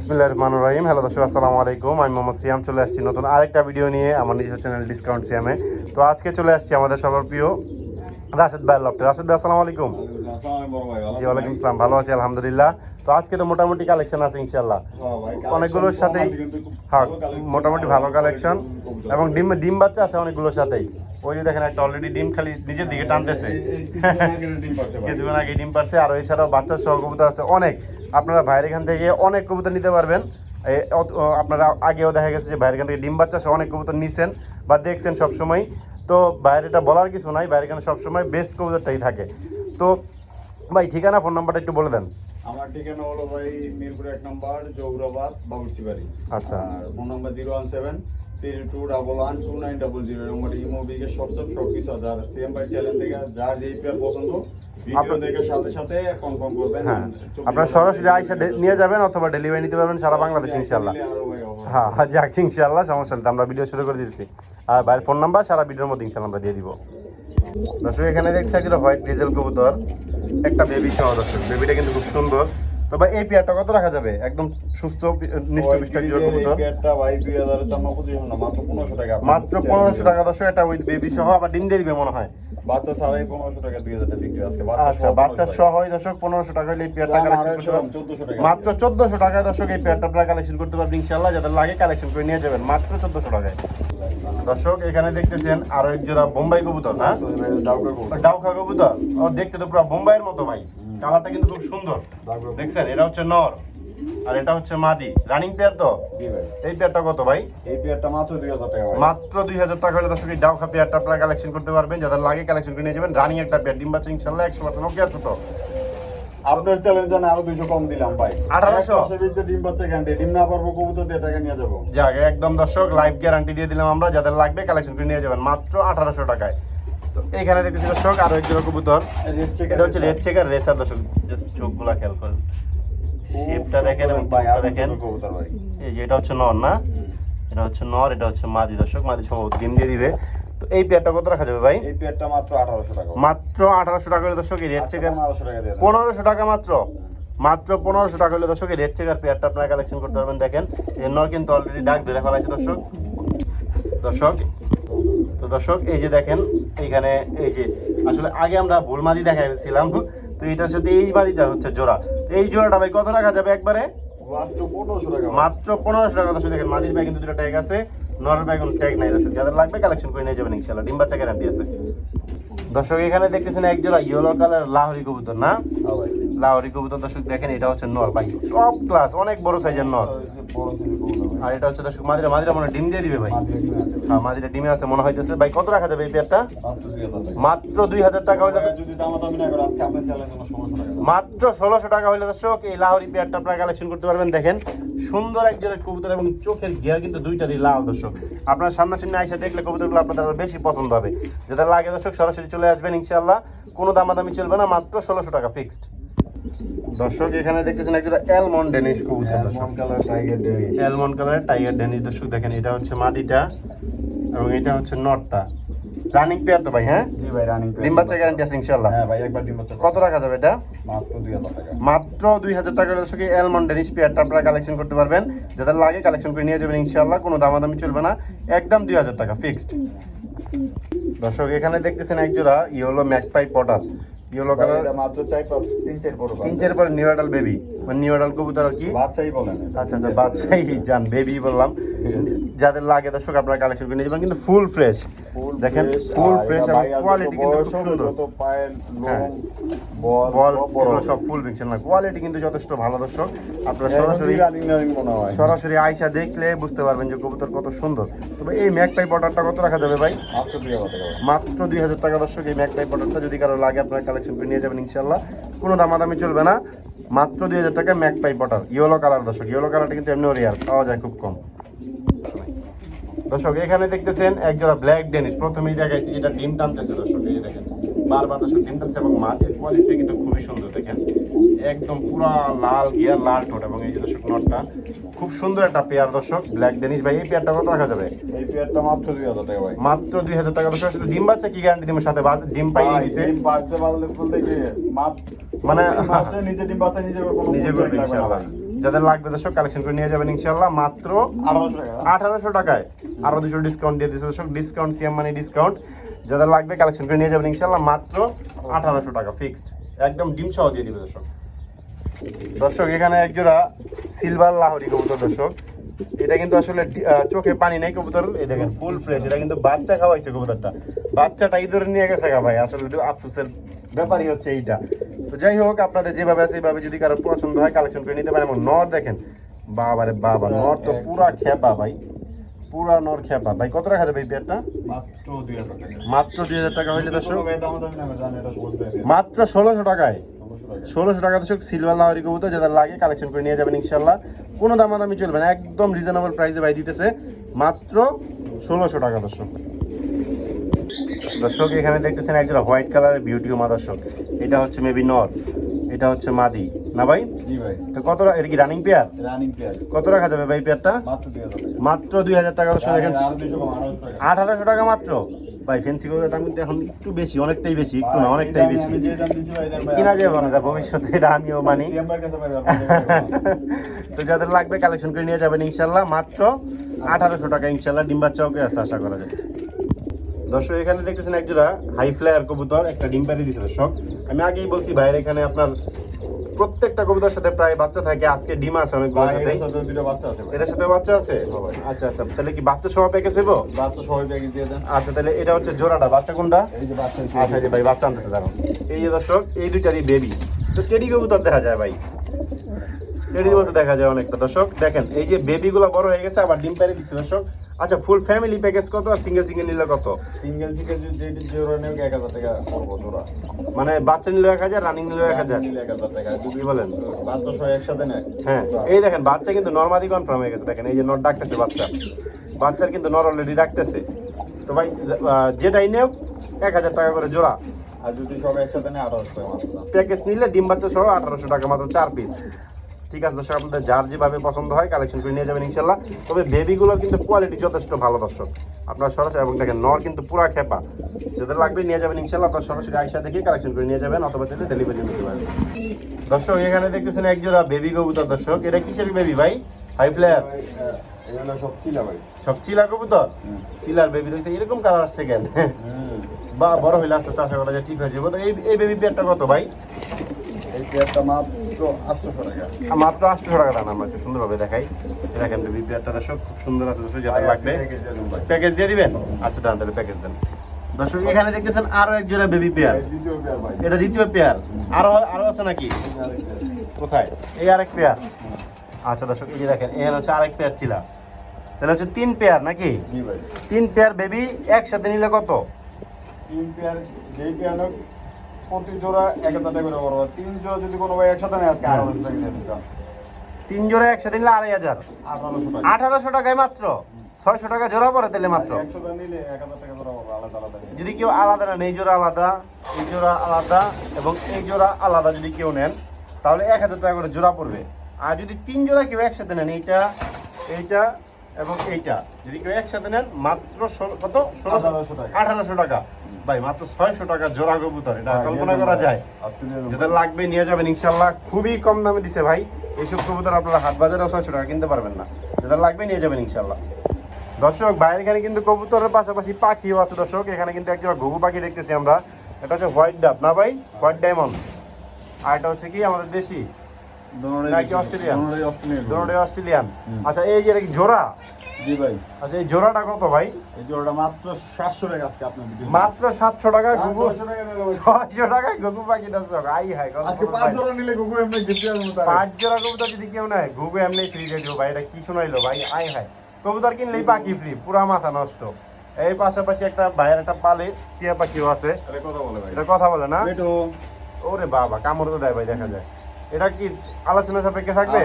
বিসমিল্লাহ রহমান রহিম হ্যালো দর্শক আসসালামু আলাইকুম আমি মোহাম্মদ সিয়াম চলে আসছি নতুন আরেকটা ভিডিও নিয়ে আমার নিজের চ্যানেল ডিসকাউন্ট সিয়ামে তো আজকে চলে আসছি আমাদের সবার প্রিয় রাশেদ ভাই লফটে রাশেদ ভাই আসসালামু আলাইকুম জি ওয়ালাইকুম আসসালাম ভালো আছি আলহামদুলিল্লাহ তো আজকে তো মোটামুটি কালেকশন আছে ইনশাল্লাহ অনেকগুলোর সাথেই হ্যাঁ মোটামুটি ভালো কালেকশন এবং ডিম ডিম বাচ্চা আছে অনেকগুলোর সাথেই ওই যে দেখেন একটা অলরেডি ডিম খালি নিজের দিকে টানতেছে কিছুক্ষণ আগে ডিম পারছে আর এছাড়াও বাচ্চার সহ কবুতর আছে অনেক আপনারা ভাইয়ের এখান থেকে অনেক কবুতর নিতে পারবেন। আপনারা আগেও দেখা গেছে যে ভাইয়ের এখান থেকে ডিম বাচ্চা সহ অনেক কবুতর নিছেন বা দেখছেন সবসময়। তো বাইরে এটা বলার কিছু নাই বাইরে এখানে সবসময় বেস্ট কবুতরটাই থাকে। তো ভাই ঠিকানা ফোন নাম্বারটা একটু বলে দেন। আমার ঠিকানা হলো ভাই মিরপুর এক নম্বর জৌরাবাদ বাবুর্চি বাড়ি আচ্ছা। Phone number zero one seven three two double one two nine double zero নম্বর ইমো বিকে হোয়াটসঅ্যাপ সব কিছু সিএম চ্যানেল থেকে যার যে পেয়ার পছন্দ আপনার- হ্যাঁ। আপনারা সরাসরি আইসা নিয়ে যাবেন অথবা ডেলিভারি নিতে পারবেন সারা বাংলাদেশ ইনশাল্লাহ আরও ভাই offer। হ্যাঁ হ্যাঁ যাক ইনশাল্লাহ সমস্যা নেই। আমরা ভিডিও শুরু করে দিচ্ছি আর ফোন নাম্বার সারা ভিডিওর মধ্যে ইনশাল্লাহ আমরা দিয়ে দিব। দর্শক এখানে দেখছি একটা হোয়াইট ডিজেল কবুতর একটা বেবি সহ দর্শক। বেবিটা কিন্তু খুব সুন্দর। তো ভাই এই পেয়ারটা কত রাখা যাবে? একদম সুস্থ পেয়ারটা ভাই মাত্র পনেরোশো টাকা। মাত্র টাকা। দর্শক এটা উইথ বেবি সহ আবার ডিম দিয়ে দিবে মনে হয়। বাচ্চা ছাড়াই পনেরোশো টাকা দুই হাজার টাকা বিক্রি আজকে। আচ্ছা বাচ্চা সহ দর্শক পনেরোশো টাকা হলে এই পেয়ারটা কালেকশন করতে পারবেন চোদ্দশো টাকা মাত্র চোদ্দশো টাকায় দর্শক এই পেয়ারটা আপনারা কালেকশন করতে পারবেন। ইনশাল্লাহ যাদের লাগে কালেকশন করে নিয়ে যাবেন। মাত্র চোদ্দশো টাকায়। দর্শক এখানে দেখতেছেন আরও এক জোড়া বোম্বাই কবুতর না? ডাউকা কবুতর। দেখতে তো পুরো বোম্বাইয়ের মতো ভাই। কালারটা কিন্তু খুব সুন্দর। দেখছেন? এটা হচ্ছে নর। আর এটা হচ্ছে মাদি। রানিং পেয়ার তো? এই পেয়ারটা কত ভাই? এই পেয়ারটা মাত্র দুই হাজার টাকা মাত্র দুই হাজার টাকা হলে দর্শক এই ডাউকা পেয়ারটা আপনারা কালেকশন করতে পারবেন। যাদের লাগে কালেকশন করে নিয়ে যাবেন। রানিং একটা পেয়ার ডিম বাচ্চা ইনশাল্লাহ একশো পার্সেন্ট ওকে আছে তো? আপনার চ্যালেঞ্জ জানে আরও দুইশো কম দিলাম ভাই। 1800? এক ডিম বাচ্চা গ্যারান্টি ডিম না পারব কবুতর দিয়ে টাকা নিয়ে যাব। যাক একদম দর্শক লাইভ গ্যারান্টি দিয়ে দিলাম আমরা। যাদের লাগবে কালেকশন করে নিয়ে যাবেন। মাত্র আঠারোশো টাকায়। তো এখানে দেখতেছি দর্শক আরও একজন কবুতর। রেড চেক এটা হচ্ছে রেড চেকার রেসার দর্শক চোখগুলা খেয়াল করেন। শেপটা দেখেন এবং ভাই দেখেন। এই যে এটা হচ্ছে নর না? এটা হচ্ছে নর এটা হচ্ছে মাদি দর্শক। মাদি সম্ভবত ডিম দিয়ে দিবে। তো এই পেয়ারটা কত রাখা যাবে ভাই? এই পেয়ারটা মাত্র আঠারোশো টাকা। মাত্র আঠারোশো টাকা হলে দর্শক এই আজকে চেকার পনেরোশো টাকা দিয়ে দেন। পনেরোশো টাকা মাত্র। মাত্র পনেরোশো টাকা হলে দর্শক এই রেড চেকার পেয়ারটা আপনারা কালেকশন করতে পারবেন। দেখেন এর নর কিন্তু অলরেডি ডাক ধরে ফেলাইছে দর্শক। দর্শক তো দর্শক এই যে দেখেন এইখানে এই যে আসলে আগে আমরা ভুল মাদি দেখাইছিলাম। তো এটার সাথে এই বাড়িটা হচ্ছে জোড়া। এই জোড়াটা ভাই কত রাখা যাবে একবারে? মাত্র পনেরোশো টাকা। ভাই। মাত্র পনেরোশো টাকা। দর্শক দেখেন মাদির ব্যাগ কিন্তু দুটো ট্যাগ আছে নরের ব্যাগ কোনো ট্যাগ নাই। যাদের লাগবে কালেকশন করে নিয়ে যাবেন ইনশাল্লাহ ডিম বাচ্চা গ্যারান্টি আছে। দর্শক এখানে দেখতেছেন এক জোড়া ইয়েলো কালার লাহরি কবুতর না? হ্যাঁ ভাই। লাহরি কবুতর দর্শক দেখেন এটা হচ্ছে নর ভাই। টপ ক্লাস অনেক বড় সাইজের নর। আর এটা হচ্ছে দর্শক মাদিরা মাদিরা মনে ডিম দিয়ে দিবে ভাই। হ্যাঁ মাদিরা ডিমে আছে মনে হইতেছে। ভাই কত রাখা যাবে এই পেয়ারটা মাত্র দুই হাজার টাকা। হইলে আপনার মাত্র ষোলোশো টাকা হইলে দর্শক এই লাহোরি পেয়ারটা আপনারা কালেকশন করতে পারবেন। দেখেন সুন্দর একজনের কবুতর এবং চোখের গিয়ার কিন্তু দুইটারই লাল দর্শক। আপনার সামনাসামনি আইসা দেখলে কবুতরগুলো আপনাদের আরও বেশি পছন্দ হবে। যেটা লাগে দর্শক সরাসরি চলে আসবেন ইনশাল্লাহ কোনো দামাদামি চলবে না মাত্র ষোলোশো টাকা ফিক্সড দর্শক এখানে দেখতেছেন একটা অ্যালমন্ড ডেনিশ কবুতর almond colour tiger Danish. Almond কালারের টাইগার ডেনিশ দর্শক দেখেন এটা হচ্ছে মাদিটা এবং এটা হচ্ছে নটটা। রানিং পেয়ার তো ভাই হ্যাঁ? জি ভাই রানিং ডিম বাচ্চা গ্যারান্টি আছে ইনশাল্লাহ হ্যাঁ ভাই একবার ডিম বাচ্চা। কত রাখা যাবে এটা? মাত্র দুই হাজার টাকা। মাত্র দুই হাজার টাকার দর্শক অ্যালমন্ড ডেনিশ পেয়ারটা আপনারা কালেকশন করতে পারবেন। যাদের লাগে কালেকশন করে নিয়ে যাবেন ইনশাল্লাহ কোনো দামাদামি চলবে না। একদম দুই হাজার টাকা ফিক্সড দর্শক এখানে দেখতেছেন এক জোড়া yellow magpie potter yellow colour মাত্র চাই পাঁচ তিন চার বড় তিন চার বড় নিউ অ্যাডাল বেবি মানে নিউ কবুতর আর কি। বাচ্চাই বলেন আচ্ছা আচ্ছা বাচ্চাই যান বেবি বললাম। যাদের লাগে দর্শক আপনারা কালেকশন করে নিয়ে যাবেন কিন্তু ফুল ফ্রেশ দেখেন ফুল ফ্রেশ এবং কোয়ালিটি কিন্তু খুব সুন্দর। হ্যাঁ। বল, বল সব ফুল না। কোয়ালিটি কিন্তু যথেষ্ট ভালো দর্শক। আপনারা সরাসরি আয়সা দেখলে বুঝতে পারবেন যে কবুতর কত সুন্দর। তবে এই ম্যাকটাই পটারটা কত রাখা যাবে ভাই? মাত্র দুই হাজার টাকা। দর্শক এই ম্যাকটাই পটারটা যদি কারও লাগে আপনারা কালেকশন করে নিয়ে যাবেন ইনশাল্লাহ কোনো দামাদামি চলবে না। মাত্র দুই হাজার টাকা ম্যাকপাই পটার। ইয়েলো কালার দর্শক ইয়েলো কালারটা কিন্তু এমনিও রেয়ার পাওয়া যায় খুব কম। দর্শক এখানে দেখতেছেন একজোড়া ব্ল্যাক ডেনিস প্রথমেই দেখাইছি যেটা ডিম টানতেছে দর্শক এই দেখেন। বারবার দর্শক ডিম টানছে এবং মাটির কোয়ালিটি কিন্তু খুবই সুন্দর দেখেন। একদম পুরা লাল গিয়ার লাল ঠোঁট এবং এই যে দর্শক নটটা খুব সুন্দর একটা পেয়ার দর্শক ব্ল্যাক ডেনিস ভাই এই পেয়ারটা কত রাখা যাবে? এই পেয়ারটা মাত্র দুই হাজার টাকা ভাই। মাত্র দুই হাজার টাকা দর্শক ডিম বাচ্চা কি গ্যারান্টি দিব সাথে ডিম পাইয়ে ভাই, দিছে। ডিম পারছে বলতে- বলতে মাত্র- মানে- নিজে ডিম পারছে, নিজে নিজে করবে ইনশাআল্লাহ যাদের লাগবে দর্শক কালেকশন করে নিয়ে যাবেন ইনশাল্লাহ। মাত্র আঠারোশো টাকায়। আরও দুশো ডিসকাউন্ট দিয়ে দিচ্ছে দর্শক ডিসকাউন্ট সিএম মানি ডিসকাউন্ট যাদের লাগবে কালেকশন করে নিয়ে যাবেন ইনশাল্লাহ মাত্র আঠারোশো টাকা ফিক্সড একদম ডিম সহ দিয়ে দিবে দর্শক। দর্শক এখানে একজোড়া সিলভার লাহরি কবুতর দর্শক। এটা কিন্তু আসলে চোখে পানি নেই কবুতর। এই দেখেন ফুল ফ্রেশ এটা কিন্তু বাচ্চা খাওয়াইছে কবুতরটা। বাচ্চাটা ইঁদুরে নিয়ে গেছে ভাই। আসলে আফসোসের ব্যাপারই হচ্ছে এইটা। তো যাই হোক আপনাদের যেভাবে আছে এইভাবে যদি কারও পছন্দ হয় কালেকশন করে নিতে পারেন। এবং নর দেখেন বাবারে বাবা নর তো পুরা খেপা ভাই। পুরা নর খেপা। ভাই কত রাখা যাবে এই পেয়ারটা মাত্র দুই হাজার টাকা। হইলে দর্শক। মাত্র ষোলোশো টাকায়। ষোলোশো টাকা। ষোলোশো টাকা দর্শক সিলভার লাহরি কবুতর যাদের লাগে কালেকশন করে নিয়ে যাবেন ইনশাল্লাহ কোনো দামাদামি চলবে না একদম রিজনেবল প্রাইসে ভাই দিতেছে। মাত্র ষোলোশো টাকা দর্শক। দর্শক এখানে দেখতেছেন একজন হোয়াইট কালারের বিউটি মা দর্শক। এটা হচ্ছে মেবি নর এটা হচ্ছে মাদি। না ভাই? জি ভাই। তো কত এটা কি রানিং পেয়ার রানিং প্লেয়ার কত রাখা যাবে ভাই পেয়ারটা মাত্র দুই হাজার টাকা। দর্শক দেখেন। আঠারোশো টাকা। মাত্র। ভাই ফেন্সি দাম কিন্তু এখন একটু বেশি অনেকটাই বেশি একটু না অনেকটাই বেশি। কিনা যাবে না ভবিষ্যতে এটা আমিও মানি। তো যাদের লাগবে কালেকশন করে নিয়ে যাবেন ইনশাল্লাহ মাত্র আঠারোশো টাকা ইনশাল্লাহ ডিম্বার চৌকে আছে আশা করা যায়। দর্শক এখানে দেখতেছেন একজোড়া হাই ফ্লায়ার কবুতর একটা ডিম পাড়ি দিছে দর্শক। আমি আগেই বলছি ভাইয়ের এখানে আপনার প্রত্যেকটা কবুতর সাথে প্রায় বাচ্চা থাকে আজকে ডিম আছে বাচ্চা আছে এটার সাথে বাচ্চা আছে? হ্যাঁ আচ্ছা আচ্ছা তাহলে কি বাচ্চা সহ প্যাকেজ হইব বাচ্চা প্যাকেজ দিয়ে দেন। আচ্ছা তাহলে এটা হচ্ছে জোড়াটা বাচ্চা কোনটা? এই যে বাচ্চা আচ্ছা এই ভাই বাচ্চা আনতেছে দেখো এই যে দর্শক এই দুইটারই বেবি তো টেডি কবুতর দেখা যায় ভাই। টেডির মতো দেখা যায় অনেকটা। দর্শক দেখেন এই যে বেবিগুলো বড় হয়ে গেছে আবার ডিম পেরে দিচ্ছে দর্শক। আচ্ছা ফুল ফ্যামিলি প্যাকেজ কত আর সিঙ্গেল সিঙ্গেল নিলে কত? সিঙ্গেল চিকেন যদি জোড়া নেও এক হাজার টাকা পড়ব জোড়া মানে বাচ্চা নিলে এক হাজার রানিং নিলে এক হাজার? এক হাজার টাকা। কি বলেন? বাচ্চা সহ একসাথে নেয়। হ্যাঁ এই দেখেন বাচ্চা কিন্তু নর্মালি কনফার্ম হয়ে গেছে দেখেন এই যে নট ডাকতেছে বাচ্চা। বাচ্চার কিন্তু নর অলরেডি ডাকতেছে। তো ভাই যেটাই নেও এক হাজার টাকা করে জোড়া। আর যদি সব একসাথে নেয় আঠারোশো টাকা প্যাকেজ নিলে ডিম বাচ্চা সহ আঠারোশো টাকা মাত্র চার পিস ঠিক আছে দর্শক আপনাদের যার যেভাবে পছন্দ হয় কালেকশন করে নিয়ে যাবেন ইনশাল্লাহ। তবে বেবিগুলোর কিন্তু কোয়ালিটি যথেষ্ট ভালো দর্শক। আপনার সরাসরি এবং দেখেন নর কিন্তু পুরা খেপা। যাদের লাগবে নিয়ে যাবেন ইনশাল্লাহ আপনার সরাসরি আইসা থেকে কালেকশন করে নিয়ে যাবেন অথবা চাইলে ডেলিভারি নিতে পারবেন। দর্শক এখানে দেখতেছেন এক জোড়া বেবি কবুতর দর্শক। এটা কিসের বেবি ভাই? হাই ফ্লেয়ার সব চিলা কবুতর? চিলার বেবি দেখতে এরকম কালার আসছে কেন? বা বড় হইলে আস্তে আস্তে আশা করা যায় ঠিক হয়ে যাবে। তো এই বেবি পেয়ারটা কত ভাই? এই পেয়ারটা মাত্র আটশোশো টাকা। আর মাত্র আটশো টাকা দাম আমরা একটু সুন্দরভাবে দেখাই। দেখেন বেবি পেয়ারটা দর্শক খুব সুন্দর আছে দর্শক যাদের লাগবে। প্যাকেজ দিয়ে দিবেন? আচ্ছা দাম তাহলে প্যাকেজ দেন। দর্শক এখানে দেখতেছেন আরও এক জোড়া বেবি পেয়ার দ্বিতীয় পেয়ার এটা দ্বিতীয় পেয়ার আরও আরও আছে নাকি। কোথায়? এই আরেক পেয়ার আচ্ছা দর্শক এই দেখেন এখানে হচ্ছে আরেক পেয়ার ছিল। তাহলে হচ্ছে তিন পেয়ার নাকি? তিন পেয়ার বেবি একসাথে নিলে কত? তিন পেয়ার যেই পেয়ার প্রতি জোড়া এক হাজার টাকা করে পড়ব তিন জোড়া যদি কোনো ভাই একসাথে নেয় আজকে আঠারোশো টাকা দিয়ে দিতাম তিন জোড়া একসাথে নিলে আড়াই হাজার। আঠারোশো টাকায় মাত্র? ছয়শো টাকা জোড়া পড়ে তাহলে মাত্র? যদি কেউ আলাদা নেন এই জোড়া আলাদা এই জোড়া আলাদা এবং এই জোড়া আলাদা যদি কেউ নেন তাহলে এক হাজার টাকা করে জোড়া পড়বে। আর যদি তিন জোড়া কেউ একসাথে নেন এইটা এইটা এবং এইটা যদি কেউ একসাথে নেন মাত্র ষোলো কত? ষোলোশো। আঠারোশো টাকা। আঠারোশো টাকা। ভাই মাত্র ছয়শো টাকা জোড়া কবুতর এটা কল্পনা করা যায়। যেটা লাগবে নিয়ে যাবেন ইনশাল্লাহ। খুবই কম দামে দিছে ভাই। এইসব কবুতর আপনারা হাট বাজারে ছয়শো টাকা কিনতে পারবেন না। যেটা লাগবে নিয়ে যাবেন ইনশাল্লাহ। দর্শক বাইরে এখানে কিন্তু কবুতরের পাশাপাশি পাখিও আছে দর্শক। এখানে কিন্তু একজন ঘুঘু পাখি দেখতেছি আমরা। এটা হচ্ছে হোয়াইট ডাব না ভাই? White diamond. আর এটা হচ্ছে কি আমাদের দেশি? অস্ট্রেলিয়ান? অস্ট্রেলিয়ান। আচ্ছা এই যে এটা কি জোড়া? জি ভাই। আচ্ছা এই জোড়াটা কত ভাই? এই জোড়াটা মাত্র সাতশো টাকা আজকে আপনার মাত্র সাতশো টাকা ছয়শো পাখি আই হাই আজকে পাঁচ। জোড়া নিলে কুকুর এমনি গিফট পাঁচ জোড়া কবুতর যদি কেউ নেয় ঘুঘু এমনি ফ্রি দিয়ে দিও ভাই। এটা কি শোনাইলো ভাই? আই হাই কবুতর কিনলেই পাখি ফ্রি পুরা মাথা নষ্ট। এই পাশাপাশি একটা ভাইয়ের একটা পালে টিয়া পাখিও আছে। কথা বলে ভাই। এটা কথা বলে না? ওরে বাবা কামড় তো দেয় ভাই দেখা যায়। এটা কি আলোচনা সাপেক্ষে থাকবে?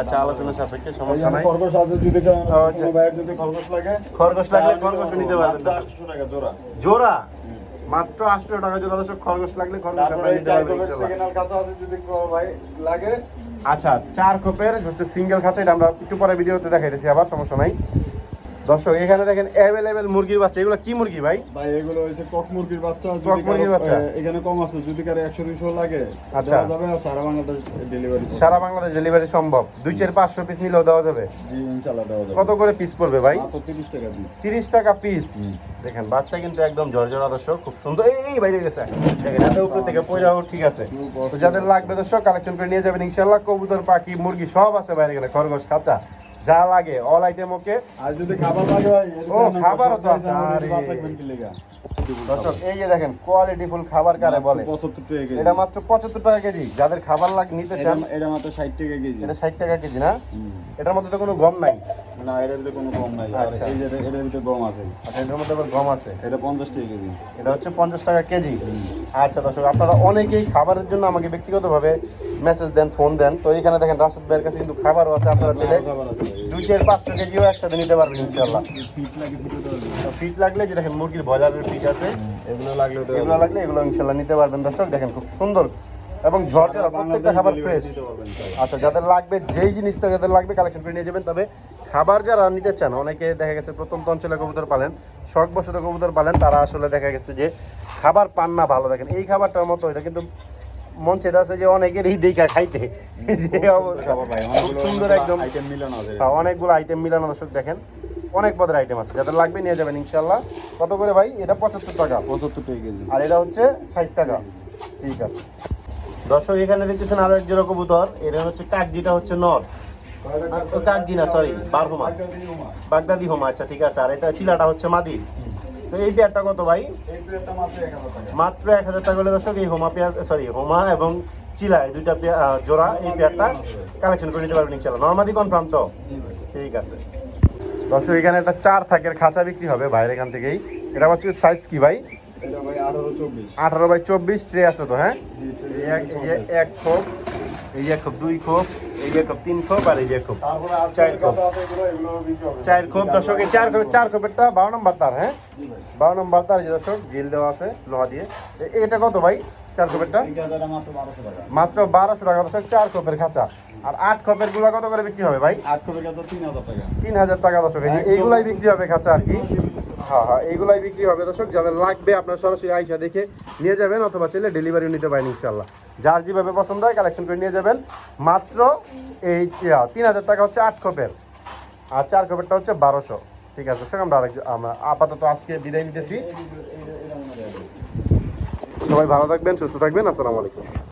আচ্ছা আলোচনা সাপেক্ষে সমস্যা নাই। খরগোশ আছে যদি কোনো ও, আচ্ছা। যদি খরগোশ লাগে খরগোশ লাগলে খরগোশ নিতে পারবেন। মাত্র 800 টাকা জোড়া। জোড়া? মাত্র আটশো টাকা জোড়া দর্শক খরগোশ লাগলে খরগোশ নিতে পারবেন কোপের ইনশাল্লাহ। আছে যদি ভাই লাগে। আচ্ছা চার খোপের হচ্ছে সিঙ্গেল খাঁচা এটা আমরা একটু পরে ভিডিওতে দেখাইতেছি আবার সমস্যা নাই। দর্শক এখানে দেখেন অ্যাভেলেবেল মুরগির বাচ্চা। এগুলো কি মুরগি ভাই? ভাই এগুলো হচ্ছে কক মুরগির বাচ্চা। কক মুরগির বাচ্চা? এখানে কম আছে যদি কারও একশো দুশো লাগে আচ্ছা। যাবে সারা বাংলাদেশ ডেলিভারি সারা বাংলাদেশ ডেলিভারি সম্ভব। দুই চার পাঁচশো পিস নিলেও দেওয়া যাবে? জি ইনশাল্লাহ দেওয়া যাবে। কত করে পিস পড়বে ভাই? মাত্র তিরিশ টাকা পিস তিরিশ টাকা পিস দেখেন বাচ্চা কিন্তু একদম ঝরঝরা দর্শক খুব সুন্দর। এই বাইরে গেছে। দেখেন এত উপরে থেকে পয়রাও ঠিক আছে। তো যাদের লাগবে দর্শক কালেকশন করে নিয়ে যাবেন ইনশাল্লাহ। কবুতর পাখি মুরগি সব আছে বাইরে গেলে। খরগোশ খাঁচা। যা লাগে অল আইটেম ওকে আর যদি খাবার লাগে ও, খাবারও তো আছে, আরে। দর্শক এই যে দেখেন কোয়ালিটি ফুল খাবার কারে বলে? পঁচাত্তর টাকা কেজি। এটা মাত্র পঁচাত্তর টাকা কেজি। যাদের খাবার লাগ নিতে চান এটা- মাত্র ষাট টাকা কেজি। এটা ষাট টাকা কেজি না? এটার মধ্যে তো কোনো গম নাই? না এটার ভিতরে কোনো কম নাই। আর আচ্ছা। এই যে এটার ভিতরে গম আছে। আচ্ছা এটার মধ্যে আবার গম আছে? এটা পঞ্চাশ টাকা কেজি। এটা হচ্ছে পঞ্চাশ টাকা কেজি। আচ্ছা দর্শক আপনারা অনেকেই খাবারের জন্য আমাকে ব্যক্তিগতভাবে মেসেজ দেন ফোন দেন। তো এখানে দেখেন রাশেদ ভাইয়ের কাছে কিন্তু খাবারও আছে আপনারা চাইলে। খাবার দুই চার পাঁচশো কেজিও একসাথে নিতে পারবেন ইনশাল্লাহ ফিট লাগলে যে দেখেন মুরগির ব্রয়লারের ফিট আছে এগুলো লাগলে এগুলো লাগলে এগুলো ইনশাল্লাহ নিতে পারবেন। দর্শক দেখেন খুব সুন্দর এবং ঝরঝরা প্রত্যেকটা খাবার ফ্রেশ। আচ্ছা যাদের লাগবে যেই জিনিসটা যাদের লাগবে কালেকশন করে নিয়ে যাবেন। তবে খাবার যারা নিতে চান অনেকে দেখা গেছে প্রত্যন্ত অঞ্চলে কবুতর পালেন শখ বসত কবুতর পালেন তারা আসলে দেখা গেছে যে খাবার পান না ভালো। দেখেন এই খাবারটার মতো এটা কিন্তু মন চেয়ে আছে যে অনেকের এই দেখা খাইতে। যে অবস্থা। খুব সুন্দর একদম। হ্যাঁ, অনেকগুলো আইটেম মিলানো দর্শক দেখেন। অনেক পদের আইটেম আছে যাদের লাগবে নিয়ে যাবেন ইনশাল্লাহ কত করে ভাই? এটা পঁচাত্তর টাকা। পঁচাত্তর টাকা কেজি। আর এটা হচ্ছে ষাট টাকা। ঠিক আছে। দর্শক এখানে দেখতেছেন আরও এক জোড়া কবুতর। এটা হচ্ছে কাকজিটা হচ্ছে নর। কাকজি না সরি বারহুমা বাগদাদি হোমা। আচ্ছা ঠিক আছে। আর এটা চিলাটা হচ্ছে মাদি তো এই পেয়ারটা কত ভাই? মাত্র এক হাজার টাকা হলে দর্শক এই হোমা পেঁয়াজ সরি হোমা এবং চিলা এই দুইটা জোড়া এই পেয়ারটা কালেকশন করে নিতে পারবেন ইনশাল্লাহ নর্মাদি কনফার্ম তো? ঠিক আছে। দর্শক এখানে একটা চার থাকের খাঁচা বিক্রি হবে বাইরে এখান থেকেই। এটা হচ্ছে সাইজ কি ভাই? আঠারো বাই চব্বিশ ট্রে আছে তো হ্যাঁ? এক- এক- এই এক খোপ দুই খোপ এই এক খোপ তিন খোপ আর এই এক খোপ চার হবে চার খোপ দর্শক এই চার খোপ চার খোপেরটা বারো নম্বর তার হ্যাঁ? বারো নম্বর তার এই যে দর্শক জিল দেওয়া আছে লোহা দিয়ে। এটা কত ভাই চার খোপেরটা? মাত্র বারোশো টাকা দর্শক চার খোপের খাঁচা। আর আট খোপেরগুলা কত করে বিক্রি হবে ভাই? আট তিন হাজার টাকা তিন হাজার টাকা দর্শক এইগুলাই বিক্রি হবে খাঁচা আর কি। হ্যাঁ হ্যাঁ এইগুলাই বিক্রি হবে দর্শক যাদের লাগবে আপনার সরাসরি আইসা দেখে নিয়ে যাবেন অথবা চাইলে ডেলিভারি নিতে পারেন ইনশাল্লাহ যার যেভাবে পছন্দ হয় কালেকশন করে নিয়ে যাবেন। মাত্র এই তিন হাজার টাকা হচ্ছে আট কপের আর চার কপেরটা হচ্ছে বারোশো। ঠিক আছে সঙ্গে আমরা আরেক আমরা আপাতত আজকে বিদায় নিতেছি। সবাই ভালো থাকবেন, সুস্থ থাকবেন, আসসালামু আলাইকুম।